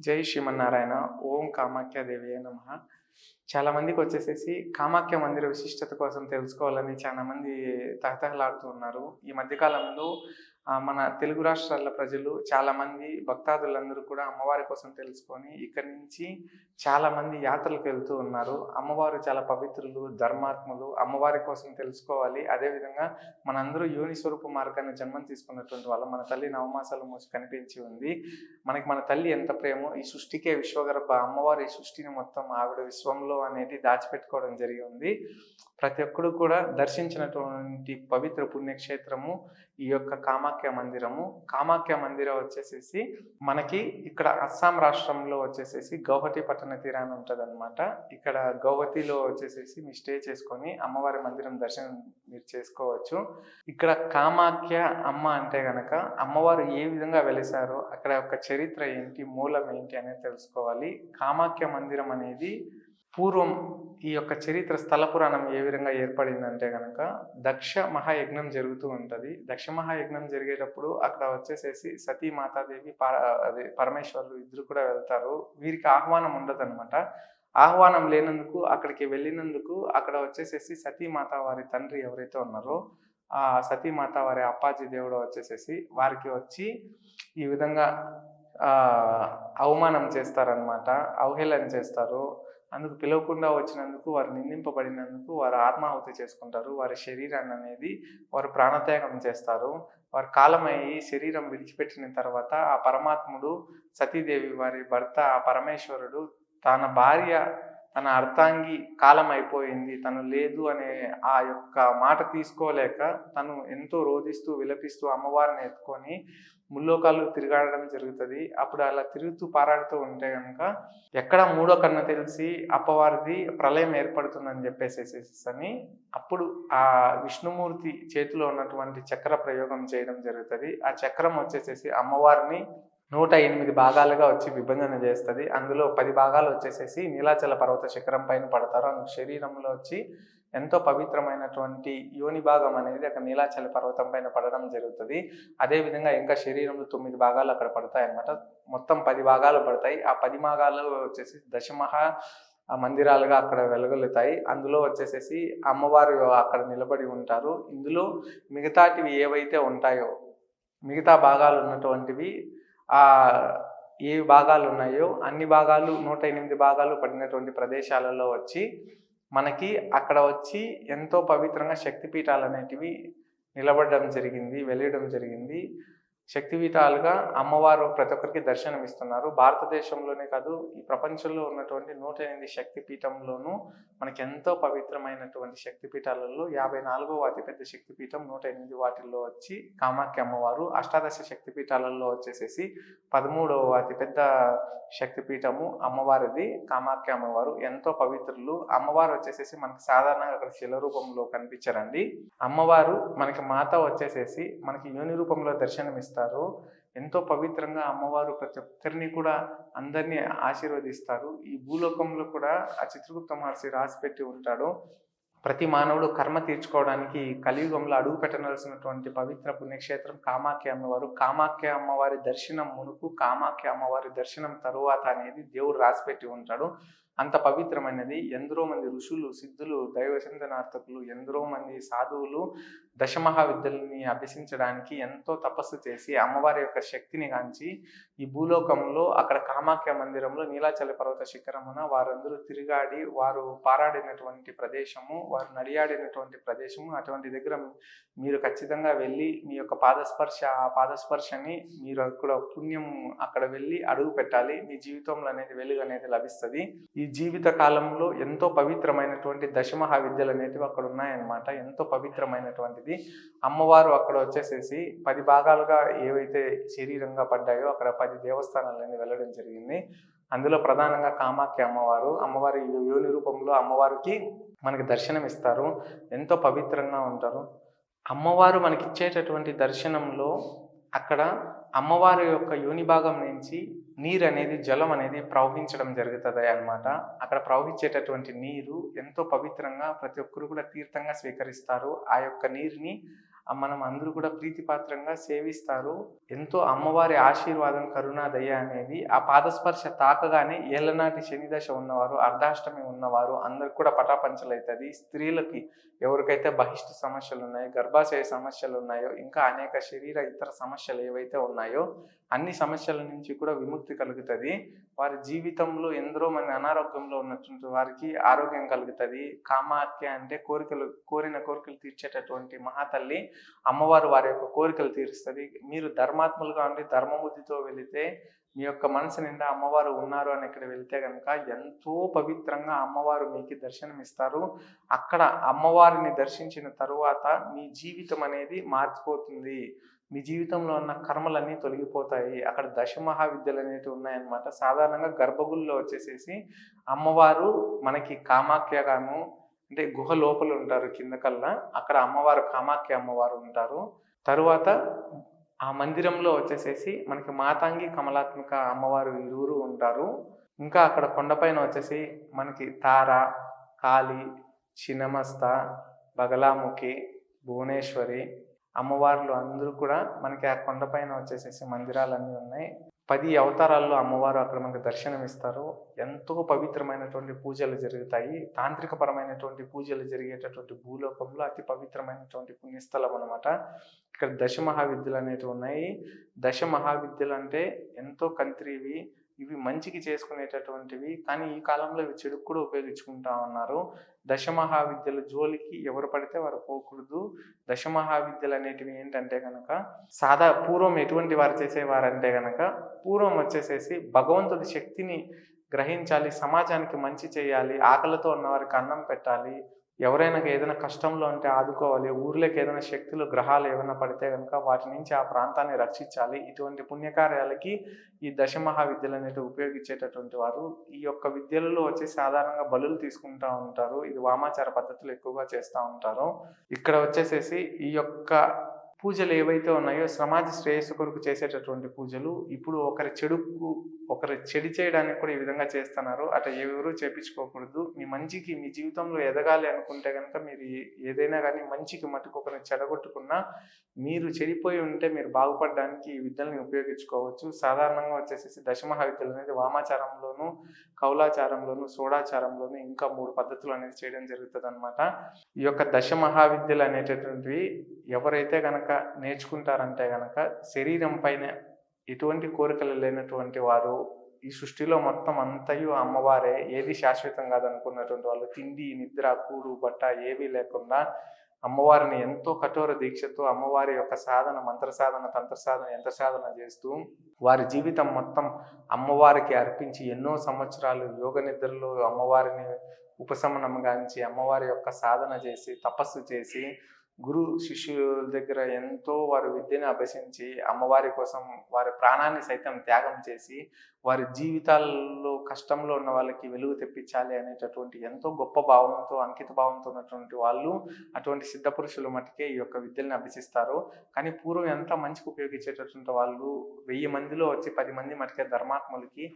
జై శ్రీమన్నారాయణ ఓం కామాఖ్య దేవి నమ. చాలా మందికి వచ్చేసేసి కామాఖ్య మందిర విశిష్టత కోసం తెలుసుకోవాలని చాలా మంది తహతహలాడుతూ ఉన్నారు. ఈ మధ్యకాలంలో మన తెలుగు రాష్ట్రాల ప్రజలు చాలామంది భక్తాదులందరూ కూడా అమ్మవారి కోసం తెలుసుకొని ఇక్కడి నుంచి చాలామంది యాత్రలకు వెళ్తూ ఉన్నారు. అమ్మవారు చాలా పవిత్రులు ధర్మాత్ములు అమ్మవారి కోసం తెలుసుకోవాలి. అదేవిధంగా మనందరూ యోని స్వరూప మార్గాన్ని జన్మం తీసుకున్నటువంటి వల్ల మన తల్లి నవమాసాలు మోసి కనిపించి ఉంది. మనకి మన తల్లి ఎంత ప్రేమో ఈ సృష్టికే విశ్వగర్భ అమ్మవారు ఈ సృష్టిని మొత్తం ఆవిడ విశ్వంలో అనేది దాచిపెట్టుకోవడం జరిగి ఉంది. ప్రతి ఒక్కరు కూడా దర్శించినటువంటి పవిత్ర పుణ్యక్షేత్రము ఈ యొక్క కామాఖ్య మందిరము. కామాఖ్య మందిరం వచ్చేసేసి మనకి ఇక్కడ అస్సాం రాష్ట్రంలో వచ్చేసేసి గౌహతి పట్టణ తీరాన్ని ఉంటుంది అనమాట ఇక్కడ గౌహతిలో వచ్చేసేసి మీరు స్టే చేసుకొని అమ్మవారి మందిరం దర్శనం మీరు చేసుకోవచ్చు. ఇక్కడ కామాఖ్య అమ్మ అంటే గనక అమ్మవారు ఏ విధంగా వెలిసారో అక్కడ యొక్క చరిత్ర ఏంటి మూలం ఏంటి అనేది తెలుసుకోవాలి. కామాఖ్య మందిరం అనేది పూర్వం ఈ యొక్క చరిత్ర స్థల పురాణం ఏ విధంగా ఏర్పడిందంటే కనుక దక్ష మహాయజ్ఞం జరుగుతూ ఉంటుంది. దక్ష మహాయజ్ఞం జరిగేటప్పుడు అక్కడ వచ్చేసేసి సతీ మాతాదేవి అదే పరమేశ్వరులు ఇద్దరు కూడా వెళ్తారు. వీరికి ఆహ్వానం ఉండదు ఆహ్వానం లేనందుకు అక్కడికి వెళ్ళినందుకు అక్కడ వచ్చేసేసి సతీమాత వారి తండ్రి ఎవరైతే ఉన్నారో ఆ సతీమాత వారి అప్పాజీ దేవుడు వచ్చేసేసి వారికి వచ్చి ఈ విధంగా ఆ అవమానం చేస్తారనమాట అవహేళన చేస్తారు. అందుకు పిలవకుండా వచ్చినందుకు వారు నిందింపబడినందుకు వారు ఆత్మాహుతి చేసుకుంటారు. వారి శరీరాన్ని అనేది వారు ప్రాణత్యాగం చేస్తారు. వారు కాలమయ్యి శరీరం విడిచిపెట్టిన తర్వాత ఆ పరమాత్ముడు సతీదేవి వారి భర్త ఆ పరమేశ్వరుడు తన భార్య తన అర్థాంగి కాలం అయిపోయింది తను లేదు అనే ఆ యొక్క మాట తీసుకోలేక తను ఎంతో రోధిస్తూ విలపిస్తూ అమ్మవారిని ఎత్తుకొని ముల్లోకాలు తిరగాడడం జరుగుతుంది. అప్పుడు అలా తిరుగుతూ పారాడుతూ ఉంటే కనుక ఎక్కడ మూడో కన్ను తెలిసి అప్పవారిది ప్రళయం ఏర్పడుతుందని చెప్పేసేసి అని అప్పుడు ఆ విష్ణుమూర్తి చేతిలో ఉన్నటువంటి చక్ర ప్రయోగం చేయడం జరుగుతుంది. ఆ చక్రం వచ్చేసేసి అమ్మవారిని నూట ఎనిమిది భాగాలుగా వచ్చి విభజన చేస్తుంది. అందులో పది భాగాలు వచ్చేసేసి నీలాచల పర్వత శిఖరం పైన పడతారు. అందుకు శరీరంలో వచ్చి ఎంతో పవిత్రమైనటువంటి యోని భాగం అనేది అక్కడ నీలాచల పర్వతం పైన పడడం జరుగుతుంది. అదేవిధంగా ఇంకా శరీరంలో తొమ్మిది భాగాలు అక్కడ పడతాయి అన్నమాట మొత్తం పది భాగాలు పడతాయి. ఆ పది భాగాలు వచ్చేసి దశమహా మందిరాలుగా అక్కడ వెలగలుగుతాయి అందులో వచ్చేసేసి అమ్మవారు అక్కడ నిలబడి ఉంటారు. ఇందులో మిగతాటివి ఏవైతే ఉంటాయో మిగతా భాగాలు ఉన్నటువంటివి ఏ భాగాలు ఉన్నాయో అన్ని భాగాలు నూట ఎనిమిది భాగాలు పడినటువంటి ప్రదేశాలలో వచ్చి మనకి అక్కడ వచ్చి ఎంతో పవిత్రంగా శక్తిపీఠాలు అనేటివి నిలబడడం జరిగింది వెళ్ళడం జరిగింది. శక్తిపీఠాలుగా అమ్మవారు ప్రతి ఒక్కరికి దర్శనం ఇస్తున్నారు భారతదేశంలోనే కాదు ఈ ప్రపంచంలో ఉన్నటువంటి నూట ఎనిమిది శక్తిపీఠంలోనూ మనకి ఎంతో పవిత్రమైనటువంటి శక్తిపీఠాలలో యాభై నాలుగవ అతిపెద్ద శక్తిపీఠం నూట ఎనిమిది వాటిల్లో వచ్చి కామాఖ్య అమ్మవారు. అష్టాదశ శక్తిపీఠాలలో వచ్చేసేసి పదమూడవ అతిపెద్ద శక్తిపీఠము అమ్మవారిది కామాఖ్య అమ్మవారు. ఎంతో పవిత్రులు. అమ్మవారు వచ్చేసేసి మనకి సాధారణంగా అక్కడ శిల రూపంలో కనిపించరండి. అమ్మవారు మనకి మాత వచ్చేసేసి మనకి యోని రూపంలో దర్శనం ఇస్తారు ఎంతో పవిత్రంగా అమ్మవారు ప్రతి ఒక్కరిని కూడా అందరినీ ఆశీర్వదిస్తారు. ఈ భూలోకంలో కూడా ఆ చిత్రగుప్త మహర్షి రాసి పెట్టి ఉంటాడు. ప్రతి మానవుడు కర్మ తీర్చుకోవడానికి కలియుగంలో అడుగు పెట్టనవలసినటువంటి పవిత్ర పుణ్యక్షేత్రం కామాఖ్య అమ్మవారు. కామాఖ్య అమ్మవారి దర్శనం మునుపు కామాఖ్య అమ్మవారి దర్శనం తరువాత అనేది దేవుడు రాసిపెట్టి ఉంటాడు. అంత పవిత్రమైనది. ఎందరో మంది ఋషులు సిద్ధులు దైవచందనార్థకులు ఎందరో మంది సాధువులు దశమహావిద్యల్ని అభ్యసించడానికి ఎంతో తపస్సు చేసి అమ్మవారి యొక్క శక్తిని గాంచి ఈ భూలోకంలో అక్కడ కామాఖ్య మందిరంలో నీలాచల పర్వత శిఖరమున వారందరూ తిరిగాడి వారు పారాడినటువంటి ప్రదేశము వారు నడియాడినటువంటి ప్రదేశము అటువంటి దగ్గర మీరు ఖచ్చితంగా వెళ్ళి మీ యొక్క పాదస్పర్శ ఆ పాదస్పర్శని మీరు అక్కడ పుణ్యం అక్కడ వెళ్ళి అడుగు పెట్టాలి. మీ జీవితంలో అనేది వెలుగు అనేది లభిస్తుంది. ఈ జీవిత కాలంలో ఎంతో పవిత్రమైనటువంటి దశమహా విద్యలు అనేటివి అక్కడ ఉన్నాయన్నమాట. ఎంతో పవిత్రమైనటువంటిది. అమ్మవారు అక్కడ వచ్చేసేసి పది భాగాలుగా ఏవైతే శరీరంగా పడ్డాయో అక్కడ పది దేవస్థానాలన్నీ వెళ్ళడం జరిగింది. అందులో ప్రధానంగా కామాఖ్య అమ్మవారు అమ్మవారి యోని రూపంలో అమ్మవారికి మనకి దర్శనం ఇస్తారు ఎంతో పవిత్రంగా ఉంటారు. అమ్మవారు మనకి ఇచ్చేటటువంటి దర్శనంలో అక్కడ అమ్మవారి యొక్క యోని భాగం నుంచి నీరు అనేది జలం అనేది ప్రవహించడం జరుగుతుంది అన్నమాట. అక్కడ ప్రవహించేటటువంటి నీరు ఎంతో పవిత్రంగా ప్రతి ఒక్కరు కూడా తీర్థంగా స్వీకరిస్తారు. ఆ యొక్క నీరుని మనం అందరూ కూడా ప్రీతిపాత్రంగా సేవిస్తారు. ఎంతో అమ్మవారి ఆశీర్వాదం కరుణా దయ అనేది ఆ పాదస్పర్శ తాకగానే ఏళ్ళనాటి శనిదశ ఉన్నవారు అర్ధాష్టమి ఉన్నవారు అందరికి కూడా పటాపంచలవుతుంది స్త్రీలకి ఎవరికైతే బహిష్ట సమస్యలు ఉన్నాయో గర్భాశయ సమస్యలు ఉన్నాయో ఇంకా అనేక శరీర ఇతర సమస్యలు ఏవైతే ఉన్నాయో అన్ని సమస్యల నుంచి కూడా విముక్తి కలుగుతుంది. వారి జీవితంలో ఎందరో మంది అనారోగ్యంలో ఉన్నటువంటి వారికి ఆరోగ్యం కలుగుతుంది. కామాఖ్య అంటే కోరికలు కోరిన కోరికలు తీర్చేటటువంటి మహాతల్లి అమ్మవారు వారి యొక్క కోరికలు తీరుస్తుంది. మీరు ధర్మాత్ములుగా ఉండి ధర్మబుద్ధితో వెళితే మీ యొక్క మనసు నిండా అమ్మవారు ఉన్నారు అని ఇక్కడ వెళ్తే కనుక ఎంతో పవిత్రంగా అమ్మవారు మీకు దర్శనం ఇస్తారు అక్కడ అమ్మవారిని దర్శించిన తరువాత మీ జీవితం అనేది మార్చిపోతుంది. మీ జీవితంలో ఉన్న కర్మలన్నీ తొలగిపోతాయి. అక్కడ దశ మహావిద్యలు అనేవి ఉన్నాయన్నమాట. సాధారణంగా గర్భగుళ్ళలో వచ్చేసేసి అమ్మవారు మనకి కామాఖ్యగాను అంటే గుహ లోపల ఉంటారు కింద కల్లా. అక్కడ అమ్మవారు కామాఖ్య అమ్మవారు ఉంటారు. తరువాత ఆ మందిరంలో వచ్చేసేసి మనకి మాతాంగి కమలాత్మిక అమ్మవారు ఇరువురు ఉంటారు. ఇంకా అక్కడ కొండపైన వచ్చేసి మనకి తార కాళి చినమస్త బగలాముఖి భువనేశ్వరి అమ్మవార్లు అందరూ కూడా మనకి ఆ కొండపైన వచ్చేసేసి మందిరాలన్నీ ఉన్నాయి. పది అవతారాల్లో అమ్మవారు అక్కడ మనకు దర్శనం ఇస్తారు ఎంతో పవిత్రమైనటువంటి పూజలు జరుగుతాయి. తాంత్రికపరమైనటువంటి పూజలు జరిగేటటువంటి భూలోకంలో అతి పవిత్రమైనటువంటి పుణ్యస్థలం అనమాట ఇక్కడ దశ మహావిద్యలు అనేటివి ఉన్నాయి. దశ మహావిద్యలు అంటే ఎంతో కంత్రివి ఇవి మంచికి చేసుకునేటటువంటివి. కానీ ఈ కాలంలో ఇవి చెడుకు కూడా ఉపయోగించుకుంటా ఉన్నారు. దశమహావిద్యల జోలికి ఎవరు పడితే వారు పోకూడదు. దశమహావిద్యలు అనేటివి ఏంటంటే కనుక సాదా పూర్వం ఎటువంటి వారు చేసేవారంటే కనుక పూర్వం వచ్చేసేసి భగవంతుడి శక్తిని గ్రహించాలి సమాజానికి మంచి చేయాలి ఆకలితో ఉన్నవారికి అన్నం పెట్టాలి ఎవరైనా ఏదైనా కష్టంలో ఉంటే ఆదుకోవాలి ఊర్లోకి ఏదైనా శక్తులు గ్రహాలు ఏమైనా పడితే కనుక వాటి నుంచి ఆ ప్రాంతాన్ని రక్షించాలి. ఇటువంటి పుణ్యకార్యాలకి ఈ దశ మహావిద్యలు అనేవి ఉపయోగించేటటువంటి వారు ఈ యొక్క విద్యలలో వచ్చి సాధారణంగా బలులు తీసుకుంటూ ఉంటారు. ఇది వామాచార పద్ధతులు ఎక్కువగా చేస్తూ ఉంటారు. ఇక్కడ వచ్చేసేసి ఈ యొక్క పూజలు ఏవైతే ఉన్నాయో సమాజ శ్రేయస్సు కొరకు చేసేటటువంటి పూజలు ఇప్పుడు ఒకరి చెడుకు ఒకరి చెడి చేయడానికి కూడా ఈ విధంగా చేస్తున్నారు అట ఎవరు చేపించుకోకూడదు. మీ మంచికి మీ జీవితంలో ఎదగాలి అనుకుంటే కనుక మీరు ఏదైనా కానీ మంచికి మటుకు ఒకరిని చెడగొట్టుకున్నా మీరు చెడిపోయి ఉంటే మీరు బాగుపడడానికి ఈ విద్యల్ని ఉపయోగించుకోవచ్చు. సాధారణంగా వచ్చేసేసి దశమహా విద్యలు అనేది వామాచారంలోను కౌలాచారంలోను సోడాచారంలోను ఇంకా మూడు పద్ధతులు అనేది చేయడం జరుగుతుంది అనమాట ఈ యొక్క దశ మహావిద్యలు అనేటటువంటివి ఎవరైతే గనక నేర్చుకుంటారంటే గనక శరీరం పైన ఎటువంటి కోరికలు లేనటువంటి వారు ఈ సృష్టిలో మొత్తం అంతయు అమ్మవారే ఏది శాశ్వతం కాదనుకున్నటువంటి వాళ్ళు తిండి నిద్ర కూడు బట్ట ఏవీ లేకుండా అమ్మవారిని ఎంతో కఠోర దీక్షతో అమ్మవారి యొక్క సాధన మంత్ర సాధన తంత్ర సాధన యంత్ర సాధన చేస్తూ వారి జీవితం మొత్తం అమ్మవారికి అర్పించి ఎన్నో సంవత్సరాలు యోగ నిద్రలో అమ్మవారిని ఉపశమనం గాంచి అమ్మవారి యొక్క సాధన చేసి తపస్సు చేసి గురు శిష్యుల దగ్గర ఎంతో వారు విద్యను అభ్యసించి అమ్మవారి కోసం వారి ప్రాణాన్ని సైతం త్యాగం చేసి వారి జీవితాల్లో కష్టంలో ఉన్న వాళ్ళకి వెలుగు తెప్పించాలి అనేటటువంటి ఎంతో గొప్ప భావంతో అంకిత భావంతో ఉన్నటువంటి వాళ్ళు అటువంటి సిద్ధ పురుషులు మటుకే ఈ యొక్క విద్యల్ని అభ్యసిస్తారు. కానీ పూర్వం ఎంత మంచికి ఉపయోగించేటటువంటి వాళ్ళు వెయ్యి మందిలో వచ్చి పది మంది మటుకే ధర్మాత్ములకి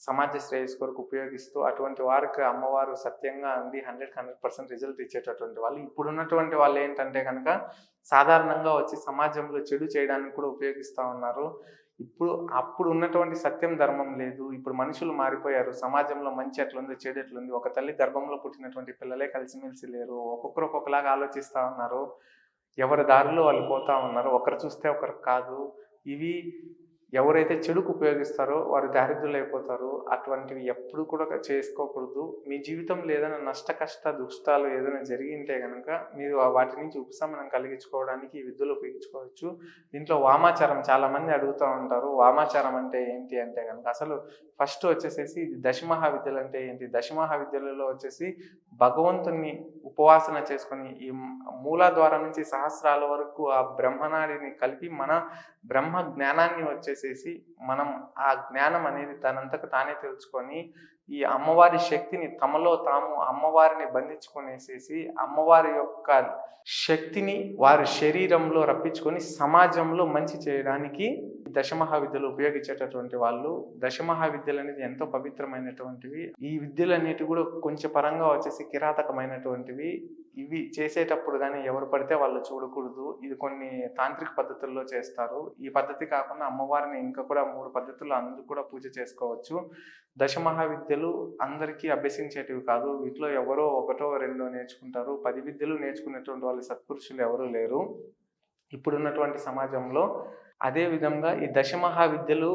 సమాజ శ్రేయస్ కొరకు ఉపయోగిస్తూ అటువంటి వారికి అమ్మవారు సత్యంగా అంది హండ్రెడ్ హండ్రెడ్ పర్సెంట్ రిజల్ట్ ఇచ్చేటటువంటి వాళ్ళు. ఇప్పుడు ఉన్నటువంటి వాళ్ళు ఏంటంటే కనుక సాధారణంగా వచ్చి సమాజంలో చెడు చేయడానికి కూడా ఉపయోగిస్తూ ఉన్నారు. ఇప్పుడు అప్పుడు ఉన్నటువంటి సత్యం ధర్మం లేదు. ఇప్పుడు మనుషులు మారిపోయారు. సమాజంలో మంచి ఎట్లుంది చెడు ఎట్లుంది? ఒక తల్లి గర్భంలో పుట్టినటువంటి పిల్లలే కలిసిమెలిసి లేరు. ఒక్కొక్కరు ఒక్కొక్కలాగా ఆలోచిస్తూ ఉన్నారు. ఎవరి దారిలో వాళ్ళు పోతూ ఉన్నారు. ఒకరు చూస్తే ఒకరు కాదు. ఇవి ఎవరైతే చెడుకు ఉపయోగిస్తారో వారు దారిద్రులు అయిపోతారు అటువంటివి ఎప్పుడు కూడా చేసుకోకూడదు. మీ జీవితంలో ఏదైనా నష్ట కష్ట దుష్టాలు ఏదైనా జరిగింటే కనుక మీరు వాటి నుంచి ఉపశమనం కలిగించుకోవడానికి ఈ విద్యలు ఉపయోగించుకోవచ్చు. దీంట్లో వామాచారం చాలా మంది అడుగుతూ ఉంటారు. వామాచారం అంటే ఏంటి అంటే కనుక అసలు ఫస్ట్ వచ్చేసేసి ఇది దశమహావిద్యలు అంటే ఏంటి? దశమహావిద్యలలో వచ్చేసి భగవంతుని ఉపవాసన చేసుకొని ఈ మూలాద్వారం నుంచి సహస్రాల వరకు ఆ బ్రహ్మనాడిని కలిపి మన బ్రహ్మ జ్ఞానాన్ని వచ్చేసి చేసేసి మనం ఆ జ్ఞానం అనేది తనంతకు తానే తెలుసుకొని ఈ అమ్మవారి శక్తిని తమలో తాము అమ్మవారిని బంధించుకొనేసేసి అమ్మవారి యొక్క శక్తిని వారి శరీరంలో రప్పించుకొని సమాజంలో మంచి చేయడానికి దశమహావిద్యలు ఉపయోగించేటటువంటి వాళ్ళు దశమహావిద్యలు అనేది ఎంతో పవిత్రమైనటువంటివి. ఈ విద్యలు అనేటివి కూడా కొంచెం పరంగా వచ్చేసి కిరాతకమైనటువంటివి. ఇవి చేసేటప్పుడు కానీ ఎవరు పడితే వాళ్ళు చూడకూడదు. ఇది కొన్ని తాంత్రిక పద్ధతుల్లో చేస్తారు. ఈ పద్ధతి కాకుండా అమ్మవారిని ఇంకా కూడా మూడు పద్ధతుల్లో అందరూ కూడా పూజ చేసుకోవచ్చు. దశ మహావిద్యలు అందరికీ అభ్యసించేటివి కాదు. వీటిలో ఎవరో ఒకటో రెండో నేర్చుకుంటారు. పది విద్యలు నేర్చుకునేటువంటి వాళ్ళు సత్పురుషులు ఎవరూ లేరు. ఇప్పుడున్నటువంటి సమాజంలో అదే విధంగా ఈ దశ మహావిద్యలు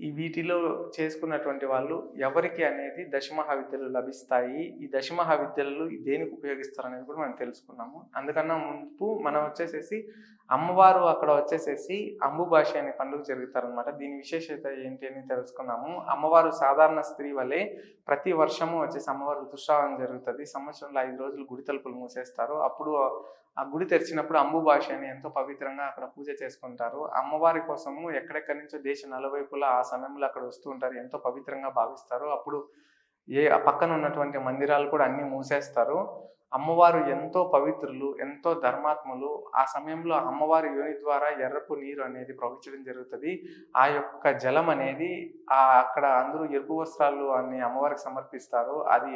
ఈ వీటిలో చేసుకున్నటువంటి వాళ్ళు ఎవరికి అనేది దశ మహావిద్యలు లభిస్తాయి? ఈ దశ మహావిద్యలు దేనికి ఉపయోగిస్తారు అనేది కూడా మనం తెలుసుకున్నాము. అందుకన్నా ముందు మనం వచ్చేసేసి అమ్మవారు అక్కడ వచ్చేసేసి అంబుభాష అనే పండుగ జరుగుతారనమాట దీని విశేషత ఏంటి అని తెలుసుకున్నాము. అమ్మవారు సాధారణ స్త్రీ వలె ప్రతి వర్షము వచ్చేసి అమ్మవారు ఋతుస్రావం జరుగుతుంది. సంవత్సరంలో ఐదు రోజులు గుడి తలుపులు మూసేస్తారు. అప్పుడు ఆ గుడి తెరిచినప్పుడు అంబు భాష అని ఎంతో పవిత్రంగా అక్కడ పూజ చేసుకుంటారు. అమ్మవారి కోసము ఎక్కడెక్కడి నుంచో దేశ నలువైపులా ఆ సమయంలో అక్కడ వస్తూ ఉంటారు. ఎంతో పవిత్రంగా భావిస్తారు. అప్పుడు ఏ పక్కన ఉన్నటువంటి మందిరాలు కూడా అన్ని మూసేస్తారు. అమ్మవారు ఎంతో పవిత్రులు ఎంతో ధర్మాత్ములు. ఆ సమయంలో అమ్మవారి యోని ద్వారా ఎర్రపు నీరు అనేది ప్రవహించడం జరుగుతుంది. ఆ యొక్క జలం అనేది ఆ అక్కడ అందరూ ఎరుపు వస్త్రాలు అన్ని అమ్మవారికి సమర్పిస్తారు. అది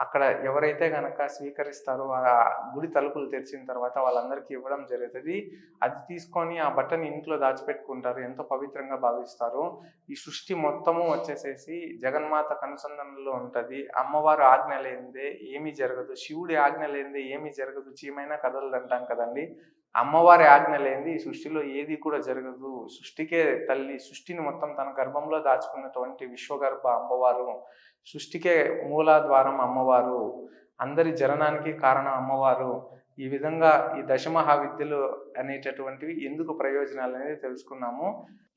అక్కడ ఎవరైతే కనుక స్వీకరిస్తారో ఆ గుడి తలుపులు తెరిచిన తర్వాత వాళ్ళందరికీ ఇవ్వడం జరుగుతుంది. అది తీసుకొని ఆ బట్టని ఇంట్లో దాచిపెట్టుకుంటారు. ఎంతో పవిత్రంగా భావిస్తారు. ఈ సృష్టి మొత్తము వచ్చేసేసి జగన్మాత కనుసంధానంలో ఉంటుంది. అమ్మవారు ఆజ్ఞ లేనిదే ఏమీ జరగదు. శివుడి ఆజ్ఞ లేనిదే ఏమీ జరగదు. చీమైనా కథలు అంటాం కదండి. అమ్మవారి ఆజ్ఞ లేనిది సృష్టిలో ఏది కూడా జరగదు. సృష్టికే తల్లి సృష్టిని మొత్తం తన గర్భంలో దాచుకున్నటువంటి విశ్వగర్భ అమ్మవారు సృష్టికే మూలాద్వారం అమ్మవారు అందరి జననానికి కారణం అమ్మవారు ఈ విధంగా ఈ దశ మహావిద్యలు అనేటటువంటివి ఎందుకు ప్రయోజనాలు అనేది తెలుసుకున్నాము.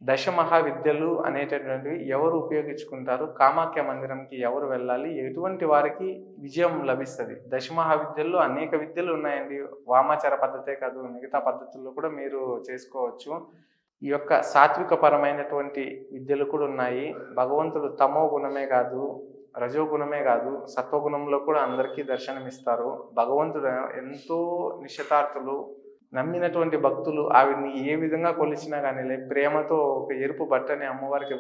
దశ మహావిద్యలు అనేటటువంటివి ఎవరు ఉపయోగించుకుంటారు? కామాఖ్య మందిరంకి ఎవరు వెళ్ళాలి? ఎటువంటి వారికి విజయం లభిస్తుంది? దశ మహావిద్యల్లో అనేక విద్యలు ఉన్నాయండి. వామాచార పద్ధతే కాదు మిగతా పద్ధతుల్లో కూడా మీరు చేసుకోవచ్చు. ఈ యొక్క సాత్విక పరమైనటువంటి విద్యలు కూడా ఉన్నాయి. భగవంతుడు తమో గుణమే కాదు రజోగుణమే కాదు సత్వగుణంలో కూడా అందరికీ దర్శనమిస్తారు. భగవంతుడు ఎంతో నిశ్చితార్థులు నమ్మినటువంటి భక్తులు ఆవిడ్ని ఏ విధంగా కొలిచినా కానీ లే ప్రేమతో ఒక ఎరుపు బట్టని అమ్మవారికి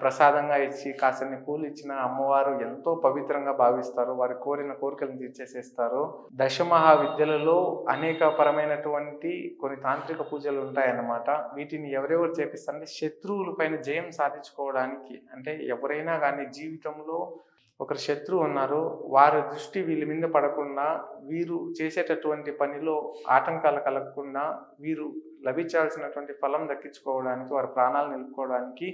ప్రసాదంగా ఇచ్చి కాసన్ని పూలు ఇచ్చిన అమ్మవారు ఎంతో పవిత్రంగా భావిస్తారు. వారి కోరిన కోరికలను తీర్చేసేస్తారు. దశ మహావిద్యలలో అనేక పరమైనటువంటి కొన్ని తాంత్రిక పూజలు ఉంటాయన్నమాట. వీటిని ఎవరెవరు చేపిస్తారంటే శత్రువుల పైన జయం సాధించుకోవడానికి. అంటే ఎవరైనా కానీ జీవితంలో ఒకరు శత్రువు ఉన్నారు. వారి దృష్టి వీళ్ళ మీద పడకుండా వీరు చేసేటటువంటి పనిలో ఆటంకాలు కలగకుండా వీరు లభించాల్సినటువంటి ఫలం దక్కించుకోవడానికి వారి ప్రాణాలు నిలుపుకోవడానికి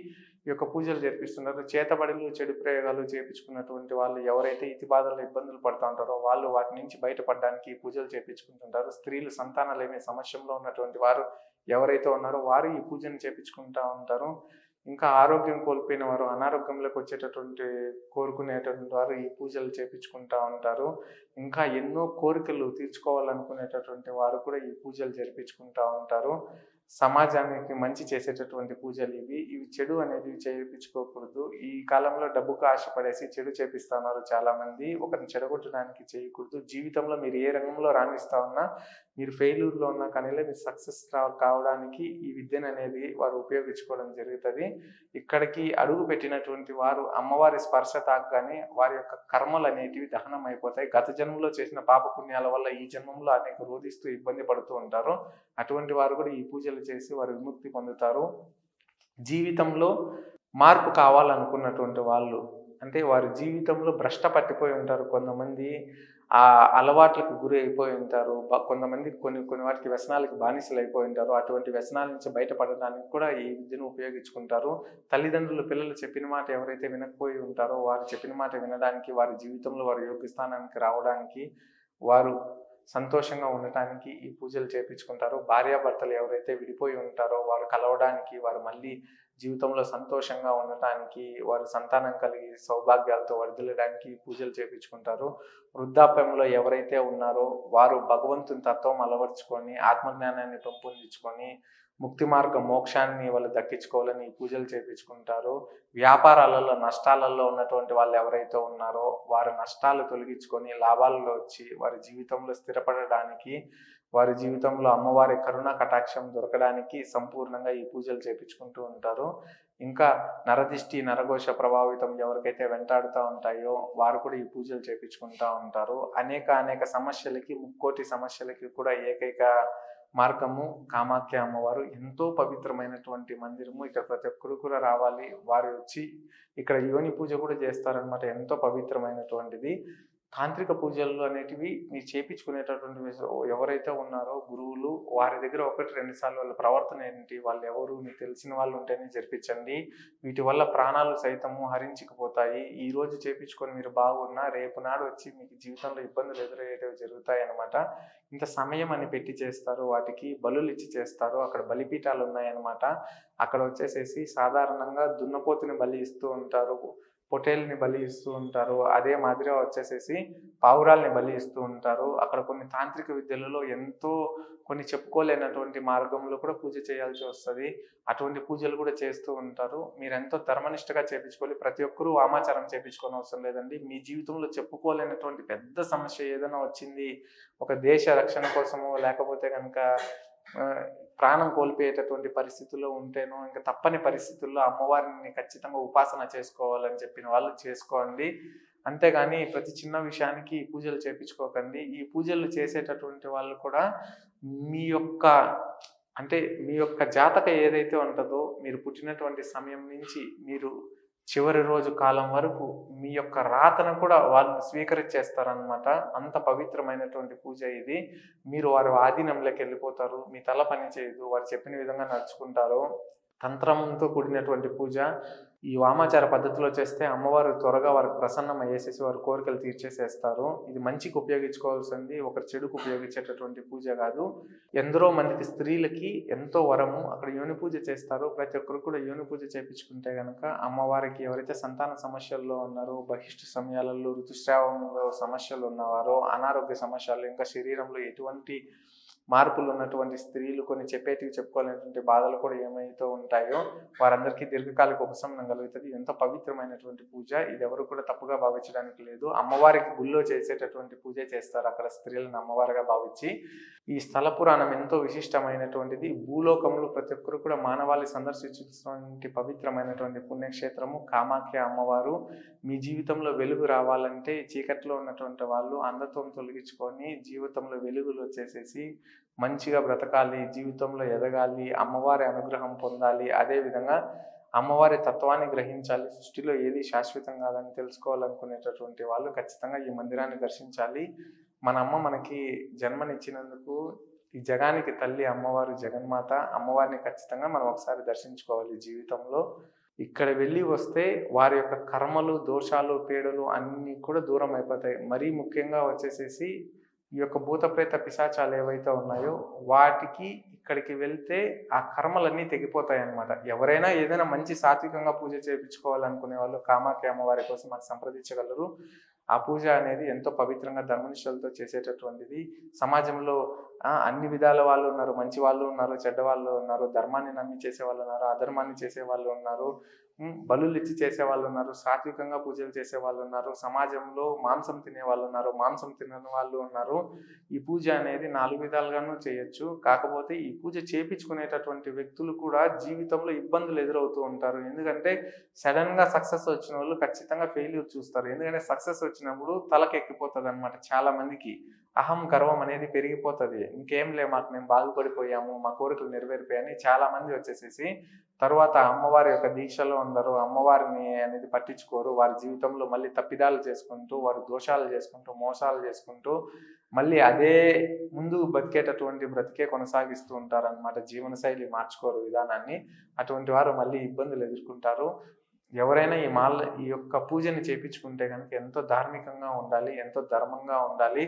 యొక్క పూజలు జరిపిస్తున్నారు. చేతబడులు చెడు ప్రయోగాలు చేపించుకున్నటువంటి వాళ్ళు ఎవరైతే ఇతి బాధలు ఇబ్బందులు పడుతూ ఉంటారో వాళ్ళు వాటి నుంచి బయటపడడానికి ఈ పూజలు చేపించుకుంటుంటారు. స్త్రీలు సంతానాలేమి సమస్యలో ఉన్నటువంటి వారు ఎవరైతే ఉన్నారో వారు ఈ పూజను చేపించుకుంటూ ఉంటారు. ఇంకా ఆరోగ్యం కోల్పోయిన వారు అనారోగ్యంలోకి వచ్చేటటువంటి కోరుకునేటటువంటి వారు ఈ పూజలు చేపించుకుంటూ ఉంటారు. ఇంకా ఎన్నో కోరికలు తీర్చుకోవాలనుకునేటటువంటి వారు కూడా ఈ పూజలు జరిపించుకుంటూ ఉంటారు. సమాజానికి మంచి చేసేటటువంటి పూజలు ఇవి. ఇవి చెడు అనేది చేయించుకోకూడదు. ఈ కాలంలో డబ్బుకు ఆశపడేసి చెడు చేపిస్తున్నారు చాలా మంది ఒకరిని చెడగొట్టడానికి చేయకూడదు. జీవితంలో మీరు ఏ రంగంలో రాణిస్తా ఉన్నా మీరు ఫెయిల్యూర్లో ఉన్నా కానీ మీరు సక్సెస్ కావడానికి ఈ విద్యను అనేది వారు ఉపయోగించుకోవడం జరుగుతుంది. ఇక్కడికి అడుగు పెట్టినటువంటి వారు అమ్మవారి స్పర్శ తాగ్గానే వారి యొక్క కర్మలు అనేటివి దహనం అయిపోతాయి గత జన్మలో చేసిన పాప పుణ్యాల వల్ల ఈ జన్మంలో అనేక రోధిస్తూ ఇబ్బంది పడుతూ ఉంటారు. అటువంటి వారు కూడా ఈ పూజలు చేసి వారు విముక్తి పొందుతారు. జీవితంలో మార్పు కావాలనుకున్నటువంటి వాళ్ళు అంటే వారి జీవితంలో భ్రష్ట పట్టిపోయి ఉంటారు. కొంతమంది ఆ అలవాట్లకు గురి అయిపోయి ఉంటారు. కొంతమంది కొన్ని కొన్ని వాటికి వ్యసనాలకి బానిసలు అయిపోయి ఉంటారు. అటువంటి వ్యసనాల నుంచి బయటపడడానికి కూడా ఈ విద్యను ఉపయోగించుకుంటారు. తల్లిదండ్రులు పిల్లలు చెప్పిన మాట ఎవరైతే వినకపోయి ఉంటారో వారు చెప్పిన మాట వినడానికి వారి జీవితంలో వారి యోగ్య స్థానానికి రావడానికి వారు సంతోషంగా ఉండటానికి ఈ పూజలు చేపించుకుంటారు భార్యాభర్తలు ఎవరైతే విడిపోయి ఉంటారో వారు కలవడానికి వారు మళ్ళీ జీవితంలో సంతోషంగా ఉండటానికి వారు సంతానం కలిగి సౌభాగ్యాలతో వర్ధిల్లడానికి ఈ పూజలు చేపించుకుంటారు వృద్ధాప్యంలో ఎవరైతే ఉన్నారో వారు భగవంతుని తత్వం అలవర్చుకొని ఆత్మజ్ఞానాన్ని పెంపొందించుకొని ముక్తి మార్గం మోక్షాన్ని వాళ్ళు దక్కించుకోవాలని ఈ పూజలు చేపించుకుంటారు. వ్యాపారాలలో నష్టాలలో ఉన్నటువంటి వాళ్ళు ఎవరైతే ఉన్నారో వారి నష్టాలు తొలగించుకొని లాభాలలో వచ్చి వారి జీవితంలో స్థిరపడడానికి వారి జీవితంలో అమ్మవారి కరుణ కటాక్షం దొరకడానికి సంపూర్ణంగా ఈ పూజలు చేపించుకుంటూ ఉంటారు. ఇంకా నరదిష్టి నరఘోష ప్రభావితం ఎవరికైతే వెంటాడుతూ ఉంటాయో వారు కూడా ఈ పూజలు చేపించుకుంటూ ఉంటారు. అనేక అనేక సమస్యలకి ముక్కోటి సమస్యలకి కూడా ఏకైక మార్గము కామాఖ్య అమ్మవారు ఎంతో పవిత్రమైనటువంటి మందిరము. ఇక్కడ ప్రతి ఒక్కరు కూడా రావాలి. వారు వచ్చి ఇక్కడ యోని పూజ కూడా చేస్తారనమాట ఎంతో పవిత్రమైనటువంటిది. తాంత్రిక పూజలు అనేటివి మీరు చేపించుకునేటటువంటి ఎవరైతే ఉన్నారో గురువులు వారి దగ్గర ఒకటి రెండు సార్లు వాళ్ళ ప్రవర్తన ఏంటి వాళ్ళు ఎవరు మీకు తెలిసిన వాళ్ళు ఉంటేనే జరిపించండి. వీటి వల్ల ప్రాణాలు సైతము హరించుకుపోతాయి. ఈ రోజు చేపించుకొని మీరు బాగున్నా రేపు నాడు వచ్చి మీకు జీవితంలో ఇబ్బందులు ఎదురయ్యేటివి జరుగుతాయి అన్నమాట. ఇంత సమయం అని పెట్టి చేస్తారు వాటికి బలులు ఇచ్చి చేస్తారు అక్కడ బలిపీఠాలు ఉన్నాయన్నమాట. అక్కడ వచ్చేసేసి సాధారణంగా దున్నపోతుని బలి ఇస్తూ ఉంటారు. పొటేల్ని బలి ఇస్తూ ఉంటారు. అదే మాదిరిగా వచ్చేసేసి పావురాల్ని బలి ఇస్తూ ఉంటారు. అక్కడ కొన్ని తాంత్రిక విద్యలలో ఎంతో కొన్ని చెప్పుకోలేనటువంటి మార్గంలో కూడా పూజ చేయాల్సి వస్తుంది. అటువంటి పూజలు కూడా చేస్తూ ఉంటారు. మీరు ఎంతో ధర్మనిష్టగా చేపించుకోవాలి ప్రతి ఒక్కరూ వామాచారం చేపించుకోని అవసరం లేదండి. మీ జీవితంలో చెప్పుకోలేనటువంటి పెద్ద సమస్య ఏదైనా వచ్చింది ఒక దేశ రక్షణ కోసమో లేకపోతే కనుక ప్రాణం కోల్పోయేటటువంటి పరిస్థితుల్లో ఉంటేనో ఇంకా తప్పని పరిస్థితుల్లో అమ్మవారిని ఖచ్చితంగా ఉపాసన చేసుకోవాలని చెప్పిన వాళ్ళు చేసుకోండి. అంతేగాని ప్రతి చిన్న విషయానికి ఈ పూజలు చేపించుకోకండి. ఈ పూజలు చేసేటటువంటి వాళ్ళు కూడా మీ యొక్క అంటే మీ యొక్క జాతక ఏదైతే ఉంటుందో మీరు పుట్టినటువంటి సమయం నుంచి మీరు చివరి రోజు కాలం వరకు మీ యొక్క రాతను కూడా వాళ్ళు స్వీకరించేస్తారనమాట అంత పవిత్రమైనటువంటి పూజ ఇది. మీరు వారి ఆధీనంలోకి వెళ్ళిపోతారు. మీ తల పని చేయదు. వారు చెప్పిన విధంగా నడుచుకుంటారు. తంత్రంతో కూడినటువంటి పూజ. ఈ వామాచార పద్ధతిలో చేస్తే అమ్మవారు త్వరగా వారికి ప్రసన్నం అయ్యేసేసి వారి కోరికలు తీర్చేసేస్తారు. ఇది మంచికి ఉపయోగించుకోవాల్సింది ఒకరి చెడుకు ఉపయోగించేటటువంటి పూజ కాదు. ఎందరో మందికి స్త్రీలకి ఎంతో వరము అక్కడ యోని పూజ చేస్తారు ప్రతి ఒక్కరు కూడా యోని పూజ చేపించుకుంటే కనుక అమ్మవారికి ఎవరైతే సంతాన సమస్యల్లో ఉన్నారో బహిష్ట సమయాలలో ఋతుస్రావంలో సమస్యలు ఉన్నవారో అనారోగ్య సమస్యలు ఇంకా శరీరంలో ఎటువంటి మార్పులు ఉన్నటువంటి స్త్రీలు కొన్ని చెప్పేటివి చెప్పుకోలేనటువంటి బాధలు కూడా ఏమైతే ఉంటాయో వారందరికీ దీర్ఘకాలిక ఉపశమనం కలుగుతుంది. ఎంతో పవిత్రమైనటువంటి పూజ. ఇది ఎవరు కూడా తప్పుగా భావించడానికి లేదు. అమ్మవారికి గుళ్ళో చేసేటటువంటి పూజ చేస్తారు అక్కడ స్త్రీలను అమ్మవారిగా భావించి. ఈ స్థల పురాణం ఎంతో విశిష్టమైనటువంటిది. భూలోకంలో ప్రతి ఒక్కరు కూడా మానవాళి సందర్శించినటువంటి పవిత్రమైనటువంటి పుణ్యక్షేత్రము కామాఖ్య అమ్మవారు. మీ జీవితంలో వెలుగు రావాలంటే చీకట్లో ఉన్నటువంటి వాళ్ళు అంధత్వం తొలగించుకొని జీవితంలో వెలుగులు వచ్చేసేసి మంచిగా బ్రతకాలి జీవితంలో ఎదగాలి అమ్మవారి అనుగ్రహం పొందాలి అదేవిధంగా అమ్మవారి తత్వాన్ని గ్రహించాలి సృష్టిలో ఏది శాశ్వతం కాదని తెలుసుకోవాలనుకునేటటువంటి వాళ్ళు ఖచ్చితంగా ఈ మందిరాన్ని దర్శించాలి. మన అమ్మ మనకి జన్మనిచ్చినందుకు ఈ జగానికి తల్లి అమ్మవారు జగన్మాత అమ్మవారిని ఖచ్చితంగా మనం ఒకసారి దర్శించుకోవాలి జీవితంలో. ఇక్కడ వెళ్ళి వస్తే వారి యొక్క కర్మలు దోషాలు పీడలు అన్నీ కూడా దూరం అయిపోతాయి. మరీ ముఖ్యంగా వచ్చేసేసి ఈ యొక్క భూతప్రేత పిశాచాలు ఏవైతే ఉన్నాయో వాటికి ఇక్కడికి వెళ్తే ఆ కర్మలన్నీ తెగిపోతాయి అన్నమాట ఎవరైనా ఏదైనా మంచి సాత్వికంగా పూజ చేయించుకోవాలనుకునే వాళ్ళు కామాఖ్య అమ్మవారి కోసం మాకు సంప్రదించగలరు. ఆ పూజ అనేది ఎంతో పవిత్రంగా ధర్మనిష్టలతో చేసేటటువంటిది. సమాజంలో అన్ని విధాల వాళ్ళు ఉన్నారు. మంచి వాళ్ళు ఉన్నారు చెడ్డ వాళ్ళు ఉన్నారు. ధర్మాన్ని నమ్మి చేసే వాళ్ళు ఉన్నారు. అధర్మాన్ని చేసే వాళ్ళు ఉన్నారు. బలులు ఇచ్చి చేసే వాళ్ళు ఉన్నారు సాత్వికంగా పూజలు చేసే వాళ్ళు ఉన్నారు సమాజంలో మాంసం తినే వాళ్ళు ఉన్నారు మాంసం తినని వాళ్ళు ఉన్నారు. ఈ పూజ అనేది నాలుగు విధాలుగానూ చేయొచ్చు. కాకపోతే ఈ పూజ చేపించుకునేటటువంటి వ్యక్తులు కూడా జీవితంలో ఇబ్బందులు ఎదురవుతూ ఉంటారు. ఎందుకంటే సడన్గా సక్సెస్ వచ్చిన వాళ్ళు ఖచ్చితంగా ఫెయిల్యూర్ చూస్తారు. ఎందుకంటే సక్సెస్ వచ్చినప్పుడు తలకెక్కిపోతుంది అనమాట చాలా మందికి అహం గర్వం అనేది పెరిగిపోతుంది. ఇంకేం లే మాకు మేము బాగుపడిపోయాము మా కోరికలు నెరవేరిపోయాయని చాలా మంది వచ్చేసేసి తర్వాత అమ్మవారి యొక్క దీక్షలో ఉండరు అమ్మవారిని అనేది పట్టించుకోరు. వారి జీవితంలో మళ్ళీ తప్పిదాలు చేసుకుంటూ వారు దోషాలు చేసుకుంటూ మోసాలు చేసుకుంటూ మళ్ళీ అదే ముందు బతికేటటువంటి బ్రతికే కొనసాగిస్తూ ఉంటారు అనమాట జీవనశైలి మార్చుకోరు విధానాన్ని. అటువంటి వారు మళ్ళీ ఇబ్బందులు ఎదుర్కొంటారు. ఎవరైనా ఈ మాల ఈ యొక్క పూజని చేపించుకుంటే కనుక ఎంతో ధార్మికంగా ఉండాలి ఎంతో ధర్మంగా ఉండాలి.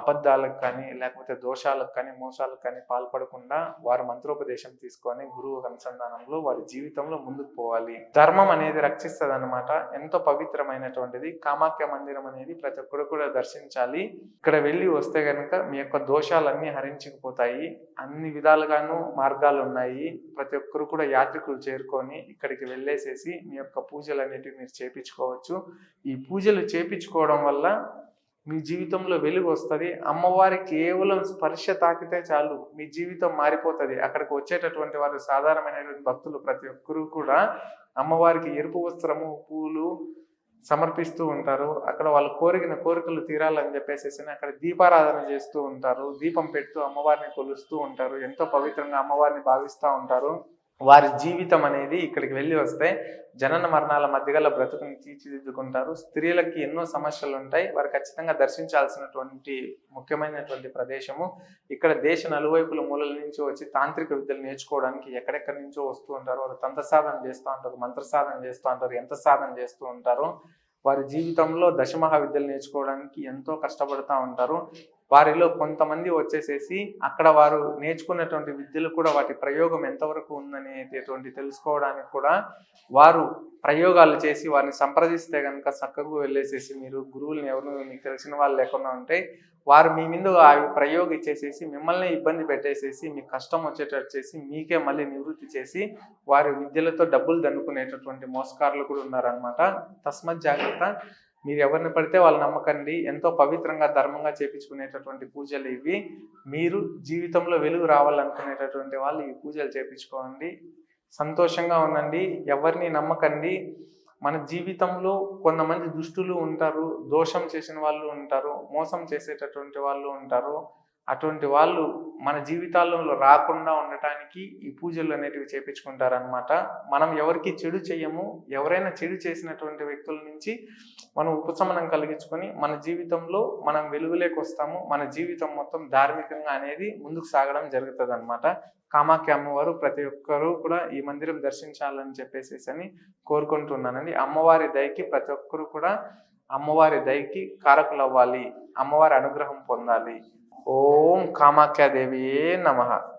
అబద్ధాలకు కానీ లేకపోతే దోషాలకు కానీ మోసాలకు కానీ పాల్పడకుండా వారు మంత్రోపదేశం తీసుకొని గురువు అనుసంధానంలో వారి జీవితంలో ముందుకు పోవాలి. ధర్మం అనేది రక్షిస్తుంది అనమాట ఎంతో పవిత్రమైనటువంటిది. కామాఖ్య మందిరం అనేది ప్రతి ఒక్కరు కూడా దర్శించాలి. ఇక్కడ వెళ్ళి వస్తే కనుక మీ యొక్క దోషాలన్నీ హరించుకుపోతాయి. అన్ని విధాలుగాను మార్గాలు ఉన్నాయి ప్రతి ఒక్కరు కూడా యాత్రికులు చేరుకొని ఇక్కడికి వెళ్ళేసేసి మీ యొక్క పూజలు అనేటివి మీరు చేపించుకోవచ్చు. ఈ పూజలు చేపించుకోవడం వల్ల మీ జీవితంలో వెలుగు వస్తుంది. అమ్మవారి కేవలం స్పర్శ తాకితే చాలు మీ జీవితం మారిపోతుంది. అక్కడికి వచ్చేటటువంటి వారు సాధారణమైనటువంటి భక్తులు ప్రతి ఒక్కరూ కూడా అమ్మవారికి ఎరుపు వస్త్రము పూలు సమర్పిస్తూ ఉంటారు. అక్కడ వాళ్ళు కోరికిన కోరికలు తీరాలని చెప్పేసి అక్కడ దీపారాధన చేస్తూ ఉంటారు. దీపం పెడుతూ అమ్మవారిని కొలుస్తూ ఉంటారు. ఎంతో పవిత్రంగా అమ్మవారిని భావిస్తూ ఉంటారు. వారి జీవితం అనేది ఇక్కడికి వెళ్ళి వస్తే జనన మరణాల మధ్యగల బ్రతుకుని తీర్చిదిద్దుకుంటారు. స్త్రీలకి ఎన్నో సమస్యలు ఉంటాయి. వారు ఖచ్చితంగా దర్శించాల్సినటువంటి ముఖ్యమైనటువంటి ప్రదేశము. ఇక్కడ దేశ నలువైపుల మూలల నుంచి వచ్చి తాంత్రిక విద్యలు నేర్చుకోవడానికి ఎక్కడెక్కడి నుంచో వస్తూ ఉంటారు. వారు తంత్ర సాధన చేస్తూ ఉంటారు మంత్ర సాధన చేస్తూ ఉంటారు ఎంత సాధన చేస్తూ ఉంటారు. వారి జీవితంలో దశమహా విద్యలు నేర్చుకోవడానికి ఎంతో కష్టపడుతూ ఉంటారు. వారిలో కొంతమంది వచ్చేసేసి అక్కడ వారు నేర్చుకున్నటువంటి విద్యలు కూడా వాటి ప్రయోగం ఎంతవరకు ఉందనేటటువంటి తెలుసుకోవడానికి కూడా వారు ప్రయోగాలు చేసి వారిని సంప్రదిస్తే కనుక చక్కగా వెళ్ళేసేసి మీరు గురువుల్ని ఎవరు మీకు తెలిసిన వాళ్ళు లేకుండా ఉంటే వారు మీ మీద అవి ప్రయోగం ఇచ్చేసేసి మిమ్మల్ని ఇబ్బంది పెట్టేసేసి మీకు కష్టం వచ్చేటట్టు చేసి మీకే మళ్ళీ నివృత్తి చేసి వారి విద్యలతో డబ్బులు దండుకునేటటువంటి మోసకారులు కూడా ఉన్నారనమాట తస్మత్ జాగ్రత్త. మీరు ఎవరిని పడితే వాళ్ళు నమ్మకండి. ఎంతో పవిత్రంగా ధర్మంగా చేపించుకునేటటువంటి పూజలు ఇవి. మీరు జీవితంలో వెలుగు రావాలనుకునేటటువంటి వాళ్ళు ఈ పూజలు చేపించుకోండి. సంతోషంగా ఉండండి. ఎవరిని నమ్మకండి. మన జీవితంలో కొంతమంది దుష్టులు ఉంటారు దోషం చేసిన వాళ్ళు ఉంటారు మోసం చేసేటటువంటి వాళ్ళు ఉంటారు. అటువంటి వాళ్ళు మన జీవితాల్లో రాకుండా ఉండటానికి ఈ పూజలు అనేటివి చేపించుకుంటారనమాట మనం ఎవరికి చెడు చేయము ఎవరైనా చెడు చేసినటువంటి వ్యక్తుల నుంచి మనం ఉపశమనం కలిగించుకొని మన జీవితంలో మనం వెలుగులోకి వస్తాము మన జీవితం మొత్తం ధార్మికంగా అనేది ముందుకు సాగడం జరుగుతుంది అనమాట కామాఖ్య అమ్మవారు ప్రతి ఒక్కరూ కూడా ఈ మందిరం దర్శించాలని చెప్పేసి అని కోరుకుంటున్నానండి. అమ్మవారి దయకి ప్రతి ఒక్కరూ కూడా అమ్మవారి దయకి కారకులు అవ్వాలి అమ్మవారి అనుగ్రహం పొందాలి. ඕම් කාමක්‍ය දෙවියේ නමහ.